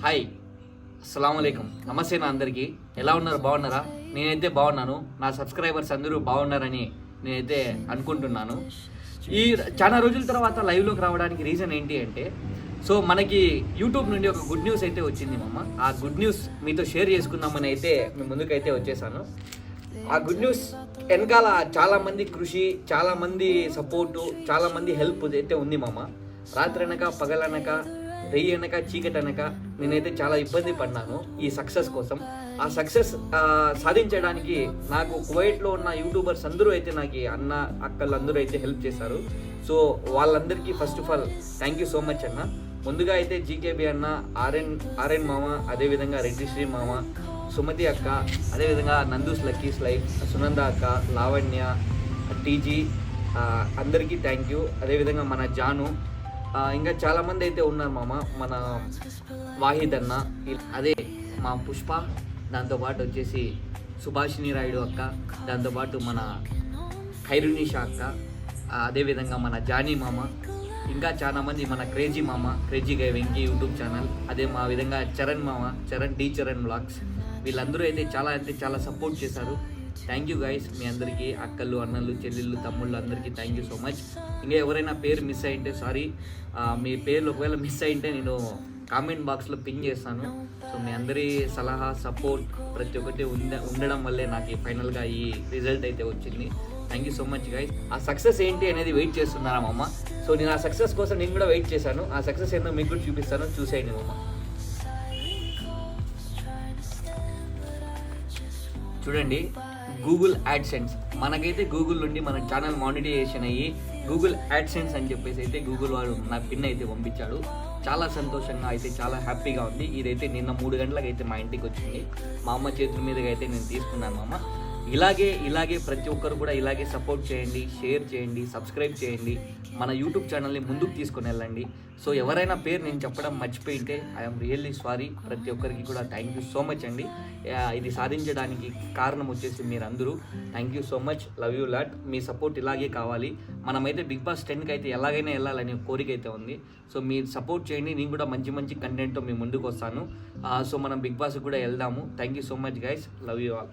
Hi. అస్సలం అయికం నమస్తే నా అందరికీ. ఎలా ఉన్నారు? బాగున్నారా? నేనైతే బాగున్నాను. నా సబ్స్క్రైబర్స్ అందరూ బాగున్నారని నేనైతే అనుకుంటున్నాను. ఈ చాలా రోజుల తర్వాత లైవ్లోకి రావడానికి రీజన్ ఏంటి అంటే సో మనకి యూట్యూబ్ నుండి ఒక గుడ్ న్యూస్ అయితే వచ్చింది మమ్మ ఆ గుడ్ న్యూస్ మీతో షేర్ చేసుకుందామని అయితే మీ ముందుకైతే వచ్చేసాను. ఆ గుడ్ న్యూస్ వెనకాల చాలామంది కృషి చాలామంది సపోర్టు చాలామంది హెల్ప్ అయితే ఉంది మామ. రాత్రి అనక పగలనక రెయ్యి అనక చీకటి అనక నేనైతే చాలా ఇబ్బంది పడినాను ఈ సక్సెస్ కోసం. ఆ సక్సెస్ సాధించడానికి నాకు కువైట్లో ఉన్న యూట్యూబర్స్ అందరూ అయితే నాకు ఈ అన్న అక్కలు అందరూ అయితే హెల్ప్ చేశారు. సో వాళ్ళందరికీ first of all thank you so much అన్న. ముందుగా అయితే జీకేబీ అన్న ఆర్ఎన్ ఆర్ఎన్ మామ అదేవిధంగా రెడ్డిశ్రీ మామ సుమతి అక్క అదేవిధంగా నందూస్ లక్కీస్ లైఫ్ సునంద అక్క లావణ్య టీజీ అందరికీ థ్యాంక్ యూ అదేవిధంగా మన జాను ఇంకా చాలామంది అయితే ఉన్నారు మామ. మన వాహిద్ అన్న అదే మా పుష్ప దాంతోపాటు వచ్చేసి సుభాషిణి రాయుడు అక్క దాంతోపాటు మన ఖైరునిషా అక్క అదేవిధంగా మన జానీ మామ ఇంకా చాలా మంది మన క్రేజీ మామ crazy guy Venky YouTube channel అదే మా విధంగా చరణ్ మామ చరణ్ డి చరణ్ బ్లాగ్స్ వీళ్ళందరూ అయితే చాలా అంటే చాలా సపోర్ట్ చేశారు. థ్యాంక్ యూ గైస్ మీ అందరికీ అక్కలు అన్నలు చెల్లెళ్ళు తమ్ముళ్ళు అందరికీ థ్యాంక్ యూ సో మచ్ ఇంకా ఎవరైనా పేరు మిస్ అయింటే సారీ మీ పేర్లు ఒకవేళ మిస్ అయింటే నేను కామెంట్ బాక్స్లో పిన్ చేస్తాను. సో మీ అందరి సలహా సపోర్ట్ ప్రతి ఒక్కటి ఉండ ఉండడం వల్లే నాకు ఫైనల్గా ఈ రిజల్ట్ అయితే వచ్చింది. Thank you so much guys ఆ సక్సెస్ ఏంటి అనేది వెయిట్ చేస్తున్నారా మమ్మ సో నేను ఆ సక్సెస్ కోసం నేను కూడా వెయిట్ చేశాను. ఆ సక్సెస్ ఏంటో మీకు కూడా చూపిస్తాను. చూసేయండి అమ్మ చూడండి. గూగుల్ యాడ్సెన్స్ మనకైతే గూగుల్ నుండి మన ఛానల్ మానిటైజేషన్ అయ్యి గూగుల్ యాడ్సెన్స్ అని చెప్పేసి అయితే గూగుల్ వాడు నా పిన్ అయితే పంపించాడు. చాలా సంతోషంగా అయితే చాలా హ్యాపీగా ఉంది. ఇదైతే నిన్న మూడు గంటలకు అయితే మా ఇంటికి వచ్చింది. మా అమ్మ చేతుల మీదగా అయితే నేను తీసుకున్నాను మా అమ్మ ఇలాగే ఇలాగే ప్రతి ఒక్కరు కూడా ఇలాగే సపోర్ట్ చేయండి షేర్ చేయండి సబ్స్క్రైబ్ చేయండి. మన యూట్యూబ్ ఛానల్ని ముందుకు తీసుకొని వెళ్ళండి. సో ఎవరైనా పేరు నేను చెప్పడం మర్చిపోయింటే ఐఎమ్ రియల్లీ సారీ ప్రతి ఒక్కరికి కూడా థ్యాంక్ యూ సో మచ్ అండి. ఇది సాధించడానికి కారణం వచ్చేసి మీరందరూ. Thank you so much love you lot me support ఇలాగే కావాలి. మనమైతే బిగ్ బాస్ టెన్కి అయితే ఎలాగైనా వెళ్ళాలనే కోరిక అయితే ఉంది. సో మీరు సపోర్ట్ చేయండి. నేను కూడా మంచి మంచి కంటెంట్తో మీ ముందుకు వస్తాను. సో మనం బిగ్ బాస్కి కూడా వెళ్దాము. Thank you so much guys love you all